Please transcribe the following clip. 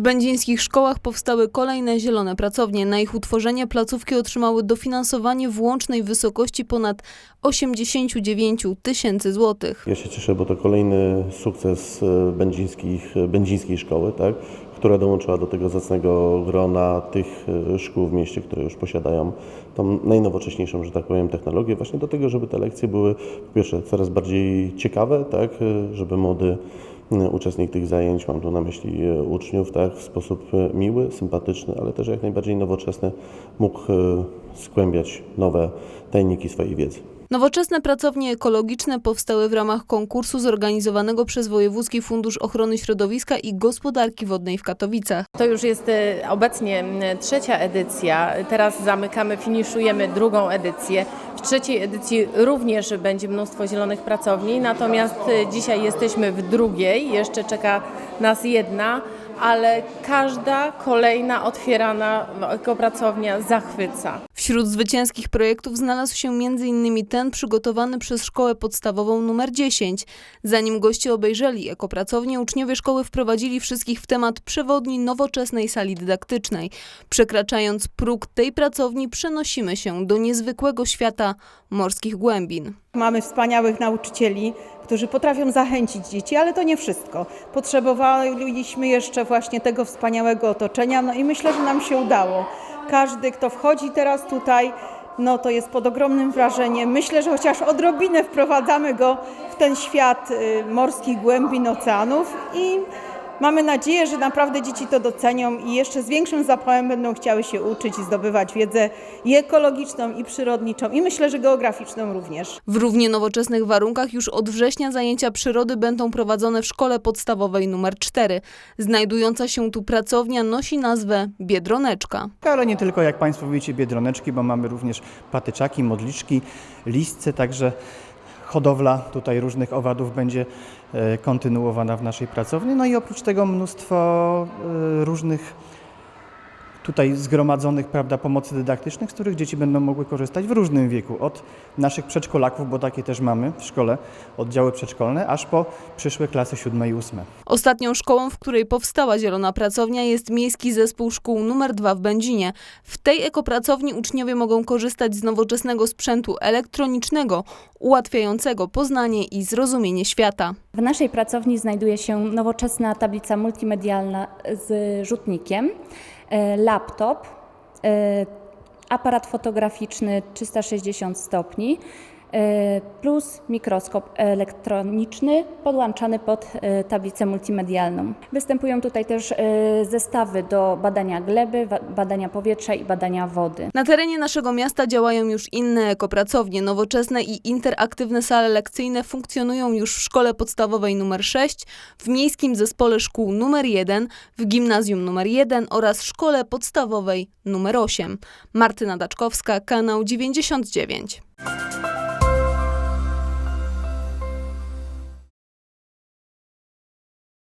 będzińskich szkołach powstały kolejne zielone pracownie. Na ich utworzenie placówki otrzymały dofinansowanie w łącznej wysokości ponad 89 tysięcy złotych. Ja się cieszę, bo to kolejny sukces e, będzińskich, będzińskiej szkoły, tak, która dołączyła do tego zacnego grona tych e, szkół w mieście, które już posiadają tą najnowocześniejszą, że tak powiem, technologię, właśnie do tego, żeby te lekcje były po pierwsze coraz bardziej ciekawe, tak, e, żeby młody e, uczestnik tych zajęć, mam tu na myśli e, uczniów, tak, w sposób e, miły, sympatyczny, ale też jak najbardziej nowoczesny mógł skłębiać nowe tajniki swojej wiedzy. Nowoczesne pracownie ekologiczne powstały w ramach konkursu zorganizowanego przez Wojewódzki Fundusz Ochrony Środowiska i Gospodarki Wodnej w Katowicach. To już jest e, obecnie trzecia edycja. Teraz zamykamy, finiszujemy drugą edycję. W trzeciej edycji również będzie mnóstwo zielonych pracowni, natomiast e, dzisiaj jesteśmy w drugiej, jeszcze czeka nas jedna, ale każda kolejna otwierana ekopracownia zachwyca. Wśród zwycięskich projektów znalazł się m.in. ten przygotowany przez szkołę podstawową numer 10. Zanim goście obejrzeli ekopracownię, uczniowie szkoły wprowadzili wszystkich w temat przewodni nowoczesnej sali dydaktycznej. Przekraczając próg tej pracowni, przenosimy się do niezwykłego świata morskich głębin. Mamy wspaniałych nauczycieli, którzy potrafią zachęcić dzieci, ale to nie wszystko. Potrzebowaliśmy jeszcze właśnie tego wspaniałego otoczenia, no i myślę, że nam się udało. Każdy, kto wchodzi teraz tutaj, no to jest pod ogromnym wrażeniem. Myślę, że chociaż odrobinę wprowadzamy go w ten świat y, morskich głębin oceanów i mamy nadzieję, że naprawdę dzieci to docenią i jeszcze z większym zapałem będą chciały się uczyć i zdobywać wiedzę i ekologiczną, i przyrodniczą, i myślę, że geograficzną również. W równie nowoczesnych warunkach już od września zajęcia przyrody będą prowadzone w szkole podstawowej nr 4. Znajdująca się tu pracownia nosi nazwę Biedroneczka. Ale nie tylko, jak Państwo widzicie, biedroneczki, bo mamy również patyczaki, modliczki, listce, także hodowla tutaj różnych owadów będzie e, kontynuowana w naszej pracowni. No i oprócz tego mnóstwo e, różnych tutaj zgromadzonych prawda, pomocy dydaktycznych, z których dzieci będą mogły korzystać w różnym wieku. Od naszych przedszkolaków, bo takie też mamy w szkole, oddziały przedszkolne, aż po przyszłe klasy siódme i ósme. Ostatnią szkołą, w której powstała zielona pracownia jest Miejski Zespół Szkół nr 2 w Będzinie. W tej ekopracowni uczniowie mogą korzystać z nowoczesnego sprzętu elektronicznego, ułatwiającego poznanie i zrozumienie świata. W naszej pracowni znajduje się nowoczesna tablica multimedialna z rzutnikiem, laptop, e, aparat fotograficzny 360 stopni e, plus mikroskop elektroniczny podłączany pod e, tablicę multimedialną. Występują tutaj też e, zestawy do badania gleby, badania powietrza i badania wody. Na terenie naszego miasta działają już inne ekopracownie. Nowoczesne i interaktywne sale lekcyjne funkcjonują już w szkole podstawowej nr 6, w Miejskim Zespole Szkół nr 1, w Gimnazjum nr 1 oraz szkole podstawowej nr 8. Martyna Daczkowska, kanał 99.